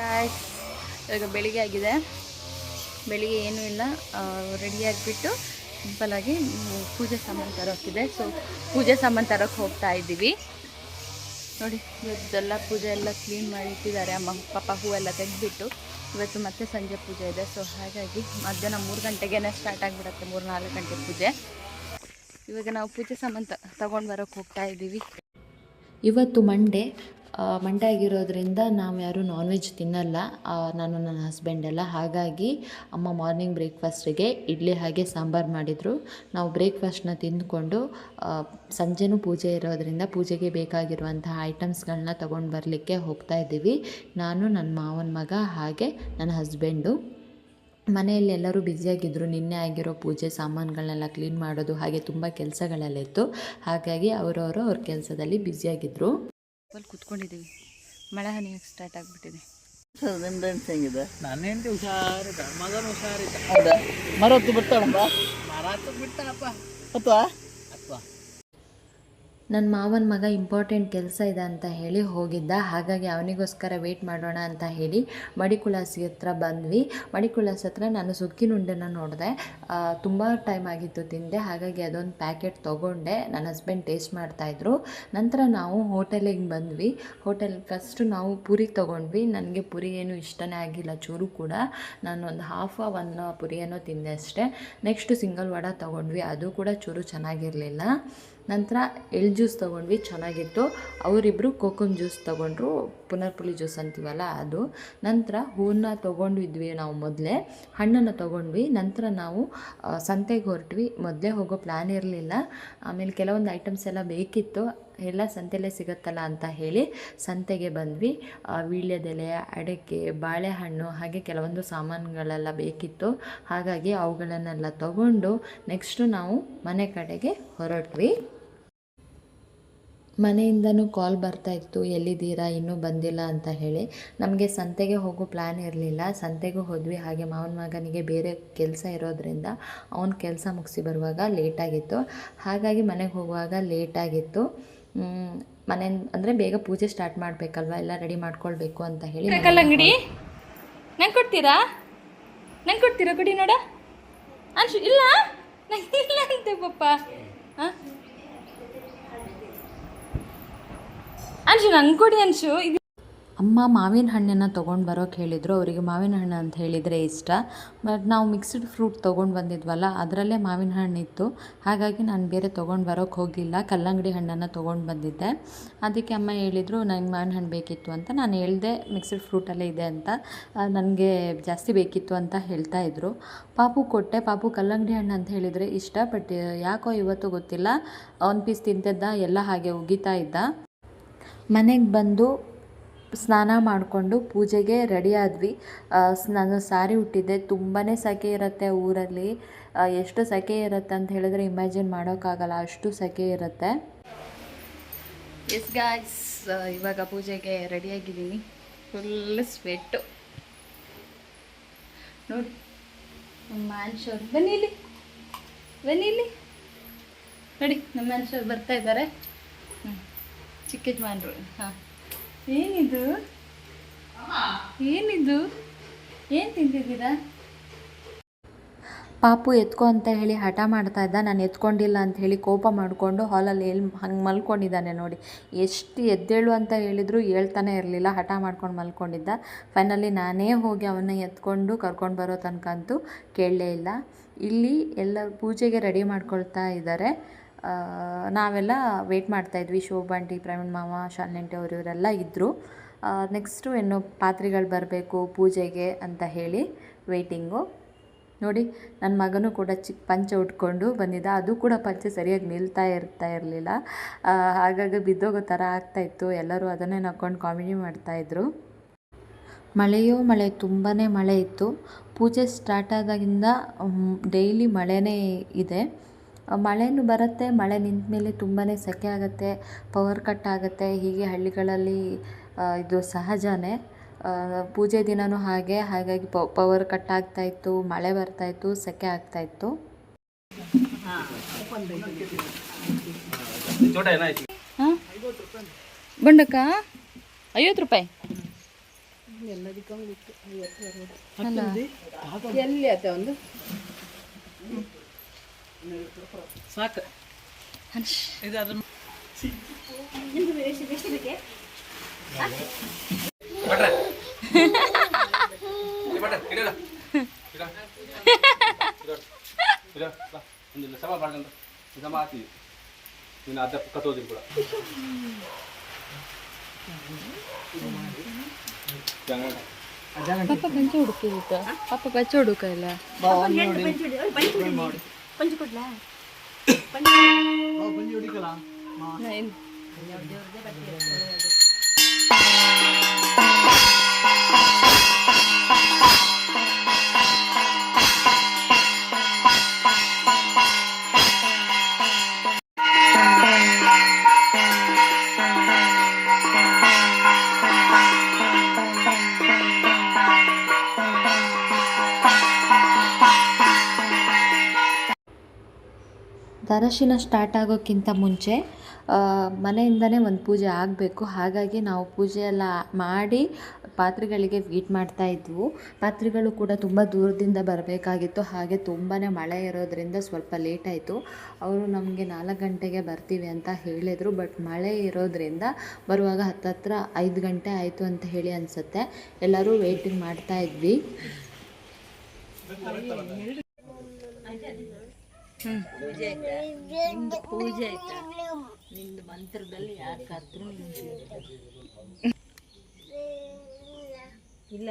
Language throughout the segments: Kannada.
ಗಾಯ್ಸ್ ಇವಾಗ ಬೆಳಿಗ್ಗೆ ಆಗಿದೆ. ಬೆಳಿಗ್ಗೆ ಏನೂ ಇಲ್ಲ. ರೆಡಿ ಆಗಿಬಿಟ್ಟು ಸಿಂಪಲಾಗಿ ಪೂಜೆ ಸಾಮಾನು ತರೋಕ್ಕಿದೆ. ಸೊ ಪೂಜೆ ಸಾಮಾನು ತರೋಕ್ಕೆ ಹೋಗ್ತಾ ಇದ್ದೀವಿ. ನೋಡಿ, ಇವತ್ತೆಲ್ಲ ಪೂಜೆ ಎಲ್ಲ ಕ್ಲೀನ್ ಮಾಡಿ ಇಟ್ಟಿದ್ದಾರೆ. ಅಮ್ಮ, ಪಾಪ ಹೂವೆಲ್ಲ ತೆಗೆದುಬಿಟ್ಟು ಇವತ್ತು ಮತ್ತೆ ಸಂಜೆ ಪೂಜೆ ಇದೆ. ಸೊ ಹಾಗಾಗಿ ಮಧ್ಯಾಹ್ನ ಮೂರು ಗಂಟೆಗೇ ಸ್ಟಾರ್ಟ್ ಆಗಿಬಿಡುತ್ತೆ. ಮೂರು ನಾಲ್ಕು ಗಂಟೆ ಪೂಜೆ. ಇವಾಗ ನಾವು ಪೂಜೆ ಸಾಮಾನು ತಗೊಂಡು ಬರೋಕ್ಕೆ ಹೋಗ್ತಾ ಇದ್ದೀವಿ. ಇವತ್ತು ಮಂಡೇ ಮಂಡೇ ಆಗಿರೋದ್ರಿಂದ ನಾವು ಯಾರೂ ನಾನ್ ವೆಜ್ ತಿನ್ನಲ್ಲ ನಾನು ನನ್ನ ಹಸ್ಬೆಂಡ್ ಎಲ್ಲ. ಹಾಗಾಗಿ ಅಮ್ಮ ಮಾರ್ನಿಂಗ್ ಬ್ರೇಕ್ಫಾಸ್ಟಿಗೆ ಇಡ್ಲಿ ಹಾಗೆ ಸಾಂಬಾರು ಮಾಡಿದರು. ನಾವು ಬ್ರೇಕ್ಫಾಸ್ಟ್ನ ತಿಂದ್ಕೊಂಡು ಸಂಜೆನೂ ಪೂಜೆ ಇರೋದ್ರಿಂದ ಪೂಜೆಗೆ ಬೇಕಾಗಿರುವಂತಹ ಐಟಮ್ಸ್ಗಳನ್ನ ತೊಗೊಂಡು ಬರಲಿಕ್ಕೆ ಹೋಗ್ತಾ ಇದ್ದೀವಿ. ನಾನು ನನ್ನ ಮಾವನ ಮಗ, ಹಾಗೆ ನನ್ನ ಹಸ್ಬೆಂಡು ಮನೆಯಲ್ಲಿ ಎಲ್ಲರೂ ಬ್ಯುಸಿಯಾಗಿದ್ದರು ನಿನ್ನೆ ಆಗಿರೋ ಪೂಜೆ ಸಾಮಾನುಗಳನ್ನೆಲ್ಲ ಕ್ಲೀನ್ ಮಾಡೋದು ಹಾಗೆ ತುಂಬ ಕೆಲಸಗಳೆಲ್ಲ ಇತ್ತು. ಹಾಗಾಗಿ ಅವರವರು ಅವ್ರ ಕೆಲಸದಲ್ಲಿ ಬ್ಯುಸಿಯಾಗಿದ್ದರು ಅಲ್ಲಿ ಕುತ್ಕೊಂಡಿದ್ದೀವಿ ಮಳೆ ಹನಿ ಸ್ಟಾರ್ಟ್ ಆಗಿಬಿಟ್ಟಿದೆ. ನಿಮ್ದು ಹೆಂಗಿದೆ ನನ್ನ ಹೆಂಡತಿ ಹುಷಾರಿದ್ದ ಮಗನ ಹುಷಾರಿದ್ದ ಹೌದಾ? ಮರತ್ತು ಬಿಡ್ತಾಳಪ್ಪ? ಮರತ್ತು ಬಿಡ್ತಾನಪ್ಪ ಅಥವಾ? ಅಥವಾ. ನನ್ನ ಮಾವನ ಮಗ ಇಂಪಾರ್ಟೆಂಟ್ ಕೆಲಸ ಇದೆ ಅಂತ ಹೇಳಿ ಹೋಗಿದ್ದ. ಹಾಗಾಗಿ ಅವನಿಗೋಸ್ಕರ ವೆಯ್ಟ್ ಮಾಡೋಣ ಅಂತ ಹೇಳಿ ಮಡಿಕುಳಾಸಿ ಹತ್ರ ಬಂದ್ವಿ. ಮಡಿಕುಲಾಸ್ ಹತ್ರ ನಾನು ಸುಕ್ಕಿನುಂಡೆನ ನೋಡಿದೆ. ತುಂಬ ಟೈಮ್ ಆಗಿತ್ತು ತಿಂದೆ. ಹಾಗಾಗಿ ಅದೊಂದು ಪ್ಯಾಕೆಟ್ ತೊಗೊಂಡೆ. ನನ್ನ ಹಸ್ಬೆಂಡ್ ಟೇಸ್ಟ್ ಮಾಡ್ತಾಯಿದ್ರು ನಂತರ ನಾವು ಹೋಟೆಲಿಗೆ ಬಂದ್ವಿ. ಹೋಟೆಲ್ ಫಸ್ಟು ನಾವು ಪುರಿ ತೊಗೊಂಡ್ವಿ. ನನಗೆ ಪುರಿ ಏನು ಇಷ್ಟನೇ ಆಗಿಲ್ಲ, ಚೂರು ಕೂಡ. ನಾನು ಒಂದು ಹಾಫ್ ಒನ್ ಪುರಿಯನ್ನು ತಿಂದೆ ಅಷ್ಟೇ. ನೆಕ್ಸ್ಟ್ ಸಿಂಗಲ್ ವಡ ತೊಗೊಂಡ್ವಿ. ಅದು ಕೂಡ ಚೂರು ಚೆನ್ನಾಗಿರಲಿಲ್ಲ. ನಂತರ ಎಳ್ ಜ್ಯೂಸ್ ತೊಗೊಂಡ್ವಿ, ಚೆನ್ನಾಗಿತ್ತು. ಅವರಿಬ್ಬರು ಕೋಕಮ್ ಜ್ಯೂಸ್ ತೊಗೊಂಡ್ರು ಪುನರ್ಪುಳಿ ಜ್ಯೂಸ್ ಅಂತೀವಲ್ಲ ಅದು. ನಂತರ ಹೂವನ್ನ ತೊಗೊಂಡಿದ್ವಿ ನಾವು ಮೊದಲೇ, ಹಣ್ಣನ್ನು ತೊಗೊಂಡ್ವಿ. ನಂತರ ನಾವು ಸಂತೆಗೆ ಹೊರಟ್ವಿ. ಮೊದಲೇ ಹೋಗೋ ಪ್ಲ್ಯಾನ್ ಇರಲಿಲ್ಲ. ಆಮೇಲೆ ಕೆಲವೊಂದು ಐಟಮ್ಸ್ ಎಲ್ಲ ಬೇಕಿತ್ತು. ಎಲ್ಲ ಸಂತೆಯಲ್ಲೇ ಸಿಗುತ್ತಲ್ಲ ಅಂತ ಹೇಳಿ ಸಂತೆಗೆ ಬಂದ್ವಿ. ವೀಳ್ಯದೆಲೆ, ಅಡಿಕೆ, ಬಾಳೆಹಣ್ಣು, ಹಾಗೆ ಕೆಲವೊಂದು ಸಾಮಾನುಗಳೆಲ್ಲ ಬೇಕಿತ್ತು. ಹಾಗಾಗಿ ಅವುಗಳನ್ನೆಲ್ಲ ತಗೊಂಡು ನೆಕ್ಸ್ಟು ನಾವು ಮನೆ ಕಡೆಗೆ ಹೊರಟ್ವಿ. ಮನೆಯಿಂದನೂ ಕಾಲ್ ಬರ್ತಾ ಇತ್ತು ಎಲ್ಲಿದ್ದೀರಾ ಇನ್ನೂ ಬಂದಿಲ್ಲ ಅಂತ ಹೇಳಿ. ನಮಗೆ ಸಂತೆಗೆ ಹೋಗೋ ಪ್ಲ್ಯಾನ್ ಇರಲಿಲ್ಲ. ಸಂತೆಗೂ ಹೋದ್ವಿ. ಹಾಗೆ ಮಾವನ ಮಗನಿಗೆ ಬೇರೆ ಕೆಲಸ ಇರೋದ್ರಿಂದ ಅವನ ಕೆಲಸ ಮುಗಿಸಿ ಬರುವಾಗ ಲೇಟಾಗಿತ್ತು ಹಾಗಾಗಿ ಮನೆಗೆ ಹೋಗುವಾಗ ಲೇಟಾಗಿತ್ತು ಮನೆ ಅಂದರೆ ಬೇಗ ಪೂಜೆ ಸ್ಟಾರ್ಟ್ ಮಾಡಬೇಕಲ್ವಾ? ಎಲ್ಲ ರೆಡಿ ಮಾಡ್ಕೊಳ್ಬೇಕು ಅಂತ ಹೇಳಿ ಅಂಗಡಿ? ನಂಗೆ ಕೊಡ್ತೀರಾ? ನಂಗೆ ಕೊಡ್ತೀರಾ? ಕೊಡಿ ನೋಡ. ಅನ್ಶು ಇಲ್ಲ? ನಂಗೆ ಇಲ್ಲ ಅಂತೆ ಪಪ್ಪ. ಹಾಂ? ಅನ್ಶು ನಂಗೆ ಕೊಡಿ ಅಂಚು ಅಮ್ಮ ಮಾವಿನ ಹಣ್ಣನ್ನು ತೊಗೊಂಡು ಬರೋಕೆ ಹೇಳಿದರು. ಅವರಿಗೆ ಮಾವಿನ ಹಣ್ಣು ಅಂತ ಹೇಳಿದರೆ ಇಷ್ಟ. ಬಟ್ ನಾವು ಮಿಕ್ಸ್ಡ್ ಫ್ರೂಟ್ ತೊಗೊಂಡು ಬಂದಿದ್ವಲ್ಲ, ಅದರಲ್ಲೇ ಮಾವಿನ ಹಣ್ಣು ಇತ್ತು. ಹಾಗಾಗಿ ನಾನು ಬೇರೆ ತೊಗೊಂಡು ಬರೋಕೆ ಹೋಗಿಲ್ಲ ಕಲ್ಲಂಗಡಿ ಹಣ್ಣನ್ನು ತೊಗೊಂಡು ಬಂದಿದ್ದೆ. ಅದಕ್ಕೆ ಅಮ್ಮ ಹೇಳಿದರು, ನನಗೆ ಮಾವಿನ ಹಣ್ಣು ಬೇಕಿತ್ತು ಅಂತ. ನಾನು ಹೇಳಿದೆ, ಮಿಕ್ಸ್ಡ್ ಫ್ರೂಟಲ್ಲೇ ಇದೆ ಅಂತ. ನನಗೆ ಜಾಸ್ತಿ ಬೇಕಿತ್ತು ಅಂತ ಹೇಳ್ತಾ ಇದ್ರು. ಪಾಪು ಕೊಟ್ಟೆ. ಪಾಪು ಕಲ್ಲಂಗಡಿ ಹಣ್ಣು ಅಂತ ಹೇಳಿದರೆ ಇಷ್ಟ. ಬಟ್ ಯಾಕೋ ಇವತ್ತು ಗೊತ್ತಿಲ್ಲ. ಒಂದು ಪೀಸ್ ತಿಂತಿದ್ದ. ಎಲ್ಲ ಹಾಗೆ ಉಗಿತಾ ಇದ್ದ. ಮನೆಗೆ ಬಂದು ಸ್ನಾನ ಮಾಡಿಕೊಂಡು ಪೂಜೆಗೆ ರೆಡಿ ಆದ್ವಿ. ನಾನು ಸಾರಿ ಹುಟ್ಟಿದ್ದೆ ತುಂಬಾ ಸೆಕೆ ಇರುತ್ತೆ ಊರಲ್ಲಿ. ಎಷ್ಟು ಸೆಕೆ ಇರುತ್ತೆ ಅಂತ ಹೇಳಿದ್ರೆ ಇಮ್ಯಾಜಿನ್ ಮಾಡೋಕ್ಕಾಗಲ್ಲ. ಅಷ್ಟು ಸೆಕೆ ಇರುತ್ತೆ. ಎಸ್ ಗಾಯ್ಸ್ ಇವಾಗ ಪೂಜೆಗೆ ರೆಡಿಯಾಗಿದ್ದೀನಿ ಫುಲ್ ಸ್ವೆಟ್ಟು ನೋಡಿ ನಮ್ಮ ಬನ್ನಿ ಇಲ್ಲಿ. ಬನ್ನಿ ಇಲ್ಲಿ. ನೋಡಿ ನಮ್ಮ ಮನುಷ್ಯರು ಬರ್ತಾ ಇದ್ದಾರೆ. ಚಿಕ್ಕ ಯಜಮಾನ್ರು ಹಾಂ. ಏನಿದು? ಏನಿದು? ಏನು ತಿಂತಿದ್ದೀರಾ ಪಾಪು ಎತ್ಕೊ ಅಂತ ಹೇಳಿ ಹಠ ಮಾಡ್ತಾ ಇದ್ದ. ನಾನು ಎತ್ಕೊಂಡಿಲ್ಲ ಅಂತ ಹೇಳಿ ಕೋಪ ಮಾಡಿಕೊಂಡು ಹಾಲಲ್ಲಿ ಎಲ್ಲಿ ಹಂಗೆ ಮಲ್ಕೊಂಡಿದ್ದಾನೆ ನೋಡಿ. ಎಷ್ಟು ಎದ್ದೇಳು ಅಂತ ಹೇಳಿದ್ರು ಹೇಳ್ತಾನೆ ಇರಲಿಲ್ಲ. ಹಠ ಮಾಡ್ಕೊಂಡು ಮಲ್ಕೊಂಡಿದ್ದ. ಫೈನಲಿ ನಾನೇ ಹೋಗಿ ಅವನ್ನ ಎತ್ಕೊಂಡು ಕರ್ಕೊಂಡು ಬರೋ ತನಕ ಅಂತೂ ಕೇಳಲೇ ಇಲ್ಲ. ಇಲ್ಲಿ ಎಲ್ಲರೂ ಪೂಜೆಗೆ ರೆಡಿ ಮಾಡ್ಕೊಳ್ತಾ ಇದ್ದಾರೆ. ನಾವೆಲ್ಲ ವೆಯ್ಟ್ ಮಾಡ್ತಾಯಿದ್ವಿ ಶೋಭಾಂಟಿ ಪ್ರವೀಣ್ ಮಾವ, ಶಾಲಿನಂಟಿ ಅವರು ಇವರೆಲ್ಲ ಇದ್ದರು ನೆಕ್ಸ್ಟು ಇನ್ನು ಪಾತ್ರೆಗಳು ಬರಬೇಕು, ಪೂಜೆಗೆ ಅಂತ ಹೇಳಿ ವೆಯ್ಟಿಂಗು ನೋಡಿ ನನ್ನ ಮಗನೂ ಕೂಡ ಚಿಕ್ಕ ಪಂಚೆ ಉಟ್ಕೊಂಡು ಬಂದಿದ್ದ. ಅದು ಕೂಡ ಪಂಚೆ ಸರಿಯಾಗಿ ನಿಲ್ತಾ ಇರ್ತಾ ಇರಲಿಲ್ಲ. ಹಾಗಾಗಿ ಬಿದ್ದೋಗೋ ಥರ ಆಗ್ತಾಯಿತ್ತು ಎಲ್ಲರೂ ಅದನ್ನೇ ನಕ್ಕೊಂಡು ಕಾಮಿಡಿ ಮಾಡ್ತಾಯಿದ್ರು ಮಳೆಯೋ ಮಳೆ ತುಂಬಾ ಮಳೆ ಇತ್ತು. ಪೂಜೆ ಸ್ಟಾರ್ಟ್ ಆದಾಗಿಂದ ಡೈಲಿ ಮಳೆನೇ ಇದೆ. ಆ, ಮಳೆನೂ ಬರುತ್ತೆ. ಮಳೆ ನಿಂತ ಮೇಲೆ ತುಂಬಾ ಸೆಕೆ ಆಗುತ್ತೆ ಪವರ್ ಕಟ್ ಆಗುತ್ತೆ. ಹೀಗೆ ಹಳ್ಳಿಗಳಲ್ಲಿ ಇದು ಸಹಜವೇ ಪೂಜೆ ದಿನವೂ ಹಾಗೆ. ಹಾಗಾಗಿ ಪವರ್ ಕಟ್ ಆಗ್ತಾ ಇತ್ತು ಮಳೆ ಬರ್ತಾ ಇತ್ತು ಸೆಕೆ ಆಗ್ತಾ ಇತ್ತು. ಬಂಡಕ್ಕ ಐವತ್ತು ರೂಪಾಯಿ. ಎಲ್ಲಿ ಒಂದು? ಸಾಕು. ಇದು ಅದ್ರ ಒಂದಿಲ್ಲ ಸಮ ಮಾಡ್ಕೊಂಡು ಸಮ ಹಾಕ್ತೀವಿ ನೀನು ಅದ ಕತ್ತೋದಿಲ್ಲ ಕೂಡ. ಪಾಪ ಪಂಚ ಹುಡುಕಿದಿತ್ತ ಪಾಪ ಪಂಚ ಹುಡುಕ ಇಲ್ಲ? பஞ்சு கொடல பஞ்சு ஓ பஞ்சு ஒடிக்கலாம் நான். அப்படியே அப்படியே ದರಶಿನ ಸ್ಟಾರ್ಟ್ ಆಗೋಕ್ಕಿಂತ ಮುಂಚೆ ಮನೆಯಿಂದನೇ ಒಂದು ಪೂಜೆ ಆಗಬೇಕು. ಹಾಗಾಗಿ ನಾವು ಪೂಜೆ ಎಲ್ಲ ಮಾಡಿ ಪಾತ್ರೆಗಳಿಗೆ ವೀಟ್ ಮಾಡ್ತಾ ಇದ್ವು. ಪಾತ್ರೆಗಳು ಕೂಡ ತುಂಬ ದೂರದಿಂದ ಬರಬೇಕಾಗಿತ್ತು. ಹಾಗೆ ತುಂಬಾ ಮಳೆ ಇರೋದರಿಂದ ಸ್ವಲ್ಪ ಲೇಟ್ ಆಯಿತು. ಅವರು ನಮಗೆ ನಾಲ್ಕು ಗಂಟೆಗೆ ಬರ್ತೀವಿ ಅಂತ ಹೇಳಿದರು. ಬಟ್ ಮಳೆ ಇರೋದರಿಂದ ಬರುವಾಗ ಹತ್ತತ್ರ ಐದು ಗಂಟೆ ಆಯಿತು ಅಂತ ಹೇಳಿ ಅನಿಸುತ್ತೆ. ಎಲ್ಲರೂ ವೇಟಿಂಗ್ ಮಾಡ್ತಾ ಇದ್ವಿ. ಪೂಜೆ ಆಯ್ತಾ? ನಿಮ್ದು ಮಂತ್ರದಲ್ಲಿ ಯಾರು ಕರ್ತರು ಇಲ್ಲ.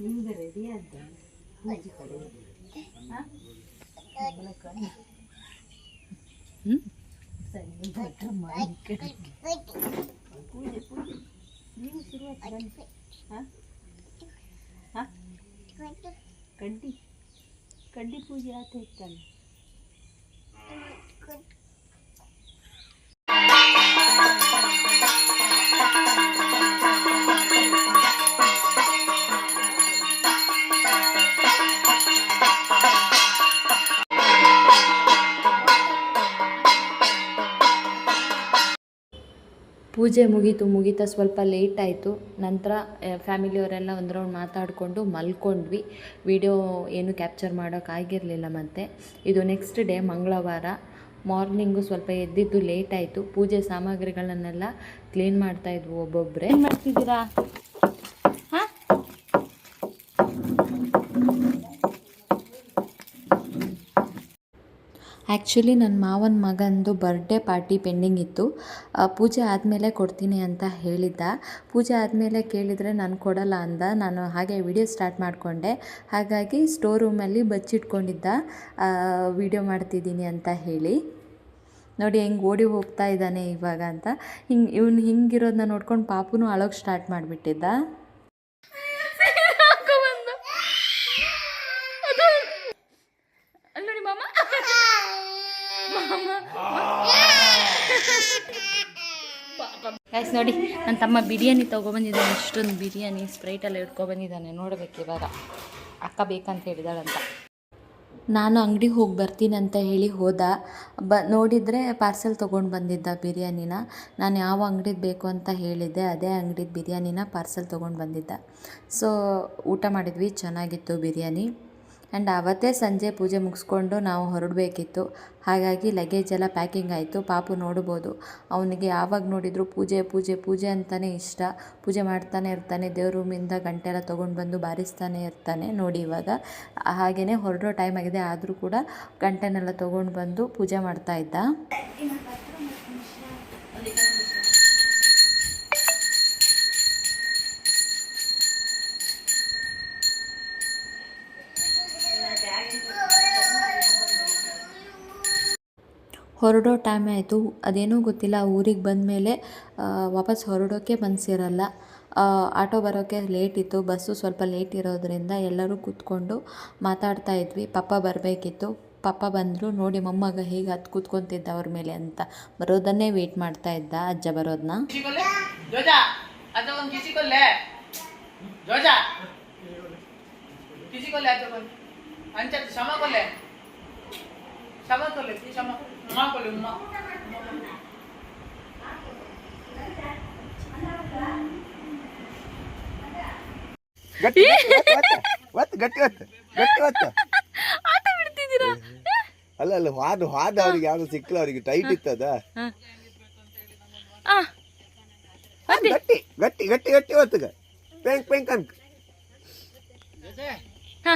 ನಿಮ್ದು ರೆಡಿ ಆದ ಪೂಜೆ ಕಡೆ. ಸರಿ ಭಟ್ರು ಮಾಡಿ ಪೂಜೆ ಪೂಜೆ. ನೀವು ಹಾಂ ಹಾಂ ಕಡ್ಡಿ ಕಡ್ಡಿ ಪೂಜೆ ಆತ ಇತ್ತಲ್ಲ ಪೂಜೆ ಮುಗೀತು, ಮುಗೀತಾ ಸ್ವಲ್ಪ ಲೇಟ್ ಆಯಿತು. ನಂತರ ಫ್ಯಾಮಿಲಿಯವರೆಲ್ಲ ಒಂದು ರೌಂಡ್ ಮಾತಾಡಿಕೊಂಡು ಮಲ್ಕೊಂಡ್ವಿ. ವಿಡಿಯೋ ಏನು ಕ್ಯಾಪ್ಚರ್ ಮಾಡೋಕ್ಕಾಗಿರಲಿಲ್ಲ ಮತ್ತೆ. ಇದು ನೆಕ್ಸ್ಟ್ ಡೇ ಮಂಗಳವಾರ. ಮಾರ್ನಿಂಗು ಸ್ವಲ್ಪ ಎದ್ದಿದ್ದು ಲೇಟ್ ಆಯಿತು. ಪೂಜೆ ಸಾಮಗ್ರಿಗಳನ್ನೆಲ್ಲ ಕ್ಲೀನ್ ಮಾಡ್ತಾಯಿದ್ವು ಒಬ್ಬೊಬ್ಬರೇ ಮಾಡ್ತಿದ್ದೀರಾ? ಆ್ಯಕ್ಚುಲಿ ನನ್ನ ಮಾವನ ಮಗಂದು ಬರ್ಡೇ ಪಾರ್ಟಿ ಪೆಂಡಿಂಗ್ ಇತ್ತು. ಪೂಜೆ ಆದಮೇಲೆ ಕೊಡ್ತೀನಿ ಅಂತ ಹೇಳಿದ್ದ. ಪೂಜೆ ಆದಮೇಲೆ ಕೇಳಿದರೆ ನಾನು ಕೊಡಲ್ಲ ಅಂದ. ನಾನು ಹಾಗೆ ವಿಡಿಯೋ ಸ್ಟಾರ್ಟ್ ಮಾಡಿಕೊಂಡೆ. ಹಾಗಾಗಿ ಸ್ಟೋರ್ ರೂಮಲ್ಲಿ ಬಚ್ಚಿಟ್ಕೊಂಡಿದ್ದ. ವಿಡಿಯೋ ಮಾಡ್ತಿದ್ದೀನಿ ಅಂತ ಹೇಳಿ. ನೋಡಿ, ಹೆಂಗೆ ಓಡಿ ಹೋಗ್ತಾ ಇದ್ದಾನೆ ಇವಾಗ ಅಂತ. ಹಿಂಗೆ, ಇವ್ನು ಹಿಂಗಿರೋದನ್ನ ನೋಡ್ಕೊಂಡು ಪಾಪುನೂ ಅಳೋಕೆ ಸ್ಟಾರ್ಟ್ ಮಾಡಿಬಿಟ್ಟಿದ್ದ ಅಲ್ಲ ನೋಡಿ ಮಾಮ ಗೈಸ್ ನೋಡಿ ನನ್ನ ತಮ್ಮ ಬಿರಿಯಾನಿ ತೊಗೊಬಂದಿದ್ದಾನೆ, ಇಷ್ಟೊಂದು ಬಿರಿಯಾನಿ ಸ್ಪ್ರೈಟೆಲ್ಲ ಇಟ್ಕೊಬಂದಿದ್ದಾನೆ, ನೋಡಬೇಕು ಇವಾಗ. ಅಕ್ಕ ಬೇಕಂತ ಹೇಳಿದಾಳಂತ. ನಾನು ಅಂಗಡಿಗೆ ಹೋಗಿ ಬರ್ತೀನಿ ಅಂತ ಹೇಳಿ ಹೋದ. ಬ, ನೋಡಿದರೆ ಪಾರ್ಸೆಲ್ ತೊಗೊಂಡು ಬಂದಿದ್ದ ಬಿರಿಯಾನಿನ. ನಾನು ಯಾವ ಅಂಗಡಿದು ಬೇಕು ಅಂತ ಹೇಳಿದ್ದೆ, ಅದೇ ಅಂಗಡಿದು ಬಿರಿಯಾನಿನ ಪಾರ್ಸೆಲ್ ತೊಗೊಂಡು ಬಂದಿದ್ದ. ಸೊ ಊಟ ಮಾಡಿದ್ವಿ, ಚೆನ್ನಾಗಿತ್ತು ಬಿರಿಯಾನಿ. ಆ್ಯಂಡ್ ಆವತ್ತೇ ಸಂಜೆ ಪೂಜೆ ಮುಗಿಸ್ಕೊಂಡು ನಾವು ಹೊರಡಬೇಕಿತ್ತು. ಹಾಗಾಗಿ ಲಗೇಜ್ ಎಲ್ಲ ಪ್ಯಾಕಿಂಗ್ ಆಯಿತು. ಪಾಪು ನೋಡ್ಬೋದು. ಅವನಿಗೆ ಯಾವಾಗ ನೋಡಿದರೂ ಪೂಜೆ ಪೂಜೆ ಪೂಜೆ ಅಂತಲೇ ಇಷ್ಟ. ಪೂಜೆ ಮಾಡ್ತಾನೆ ಇರ್ತಾನೆ. ದೇವ್ರ ರೂಮಿಂದ ಗಂಟೆ ಎಲ್ಲ ತೊಗೊಂಡು ಬಂದು ಬಾರಿಸ್ತಾನೆ ಇರ್ತಾನೆ ನೋಡಿ ಇವಾಗ. ಹಾಗೆಯೇ ಹೊರಡೋ ಟೈಮ್ ಆಗಿದೆ. ಆದರೂ ಕೂಡ ಗಂಟೆನೆಲ್ಲ ತೊಗೊಂಡು ಬಂದು ಪೂಜೆ ಮಾಡ್ತಾ ಇದ್ದ. ಹೊರಡೋ ಟೈಮ್ ಆಯಿತು. ಅದೇನೂ ಗೊತ್ತಿಲ್ಲ. ಊರಿಗೆ ಬಂದ ಮೇಲೆ ವಾಪಸ್ ಹೊರಡೋಕ್ಕೆ ಮನಸ್ಸಿರಲ್ಲ ಆಟೋ ಬರೋಕ್ಕೆ ಲೇಟ್ ಇತ್ತು. ಬಸ್ಸು ಸ್ವಲ್ಪ ಲೇಟ್ ಇರೋದ್ರಿಂದ ಎಲ್ಲರೂ ಕೂತ್ಕೊಂಡು ಮಾತಾಡ್ತಾ ಇದ್ವಿ. ಪಪ್ಪ ಬರಬೇಕಿತ್ತು. ಪಪ್ಪ ಬಂದರು, ನೋಡಿ ಮೊಮ್ಮಗ ಹೇಗೆ ಹತ್ತು ಕೂತ್ಕೊತಿದ್ದ ಅವ್ರ ಮೇಲೆ ಅಂತ. ಬರೋದನ್ನೇ ವೇಟ್ ಮಾಡ್ತಾ ಇದ್ದ ಅಜ್ಜ ಬರೋದನ್ನ ಕಿಸಿಕೊಲ್ಲೆ ಜೋಜಾ ಅದ ಒಂದು ಕಿಸಿಕೊಲ್ಲೆ ಜೋಜಾ ಕಿಸಿಕೊಲ್ಲೆ ಅದ ಒಂದು ಅಂಚ ಕೊಲ್ಲೆ ಕ್ಷಮ ಕೊಲ್ಲೆ ಕ್ಷಮ ಉಮ್ಮ ಕೊಲ್ಲೆ ಉಮ್ಮ ಗಟ್ಟಿ ಒತ್ತು, ಒತ್ತು, ಗಟ್ಟಿ ಒತ್ತು ಗಟ್ಟಿ ಒತ್ತು ಆಟ ಬಿಡ್ತಿದ್ದೀರಾ ಅಲ್ಲ ಅಲ್ಲ ಹಾದು ಹಾದ ಅವ್ರಿಗೆ ಯಾವ್ದು ಸಿಕ್ಕಲ್ಲ ಅವ್ರಿಗೆ ಟೈಟ್ ಇತ್ತದ ಗಟ್ಟಿ ಗಟ್ಟಿ ಗಟ್ಟಿ ಗಟ್ಟಿ ಒತ್ತಗ ಪೆಂಕ್ ಪೆಂಕ್ ಅನ್ಕ ಹಾ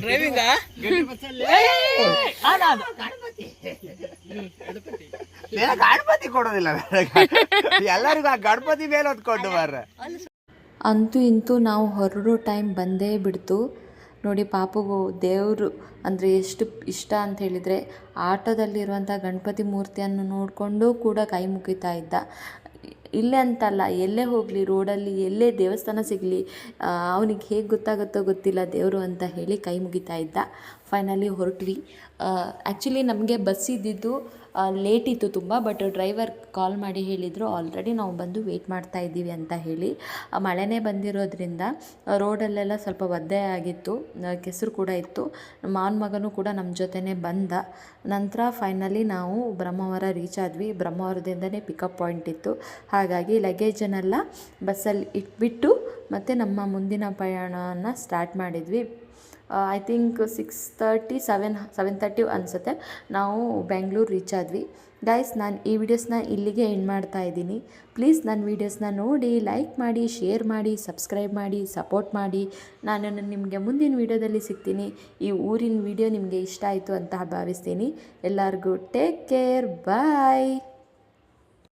ಡ್ರೈವಿಂಗಾ ನೀನು. ಗಣಪತಿ ಕೊಡೋದಿಲ್ಲ ಎಲ್ಲರಿಗೂ ಆ ಗಣಪತಿ ಮೇಲೆ ಹೊತ್ಕೊಂಡು ಬಾರ ಅಂತೂ ಇಂತೂ ನಾವು ಹೊರಡೋ ಟೈಮ್ ಬಂದೇ ಬಿಡ್ತು. ನೋಡಿ ಪಾಪುಗು ದೇವರು ಅಂದರೆ ಎಷ್ಟು ಇಷ್ಟ ಅಂತ ಹೇಳಿದರೆ ಆಟೋದಲ್ಲಿರುವಂಥ ಗಣಪತಿ ಮೂರ್ತಿಯನ್ನು ನೋಡಿಕೊಂಡು ಕೂಡ ಕೈ ಮುಗಿತಾ ಇದ್ದ. ಇಲ್ಲೇ ಅಂತಲ್ಲ, ಎಲ್ಲೇ ಹೋಗಲಿ, ರೋಡಲ್ಲಿ ಎಲ್ಲೇ ದೇವಸ್ಥಾನ ಸಿಗಲಿ ಅವನಿಗೆ ಹೇಗೆ ಗೊತ್ತಾಗುತ್ತೋ ಗೊತ್ತಿಲ್ಲ ದೇವರು ಅಂತ ಹೇಳಿ ಕೈ ಮುಗಿತಾ ಇದ್ದ. ಫೈನಲಿ ಹೊರಟ್ವಿ. ಆ್ಯಕ್ಚುಲಿ ನಮಗೆ ಬಸ್ ಇದ್ದಿದ್ದು ಲೇಟ್ ಇತ್ತು ತುಂಬ ಬಟ್ ಡ್ರೈವರ್ ಕಾಲ್ ಮಾಡಿ ಹೇಳಿದರು ಆಲ್ರೆಡಿ ನಾವು ಬಂದು ವೆಯ್ಟ್ ಮಾಡ್ತಾ ಇದ್ದೀವಿ ಅಂತ ಹೇಳಿ. ಮಳೆನೇ ಬಂದಿರೋದ್ರಿಂದ ರೋಡಲ್ಲೆಲ್ಲ ಸ್ವಲ್ಪ ಒದ್ದೆ ಆಗಿತ್ತು ಕೆಸರು ಕೂಡ ಇತ್ತು. ಮಾವನ ಮಗನೂ ಕೂಡ ನಮ್ಮ ಜೊತೆನೇ ಬಂದ. ನಂತರ ಫೈನಲಿ ನಾವು ಬ್ರಹ್ಮಾವರ ರೀಚ್ ಆದ್ವಿ. ಬ್ರಹ್ಮಾವರದಿಂದನೇ ಪಿಕಪ್ ಪಾಯಿಂಟ್ ಇತ್ತು. ಹಾಗಾಗಿ ಲಗೇಜನ್ನೆಲ್ಲ ಬಸ್ಸಲ್ಲಿ ಇಟ್ಬಿಟ್ಟು, ಮತ್ತು ನಮ್ಮ ಮುಂದಿನ ಪ್ರಯಾಣವನ್ನು ಸ್ಟಾರ್ಟ್ ಮಾಡಿದ್ವಿ. I think six thirty seven seven thirty ಅನಿಸುತ್ತೆ. ನಾವು ಬೆಂಗಳೂರು ರೀಚ್ ಆದ್ವಿ. ಗೈಸ್ ನಾನು ಈ ವಿಡಿಯೋಸ್ನ ಇಲ್ಲಿಗೆ ಎಂಡ್ ಮಾಡ್ತಾ ಇದ್ದೀನಿ. ಪ್ಲೀಸ್ ನನ್ನ ವೀಡಿಯೋಸ್ನ ನೋಡಿ ಲೈಕ್ ಮಾಡಿ ಶೇರ್ ಮಾಡಿ ಸಬ್ಸ್ಕ್ರೈಬ್ ಮಾಡಿ ಸಪೋರ್ಟ್ ಮಾಡಿ. ನಾನು ನಿಮಗೆ ಮುಂದಿನ ವೀಡಿಯೋದಲ್ಲಿ ಸಿಗ್ತೀನಿ. ಈ ಊರಿನ ವಿಡಿಯೋ ನಿಮಗೆ ಇಷ್ಟ ಆಯಿತು ಅಂತ ಭಾವಿಸ್ತೀನಿ. ಎಲ್ಲರಿಗೂ ಟೇಕ್ ಕೇರ್ ಬಾಯ್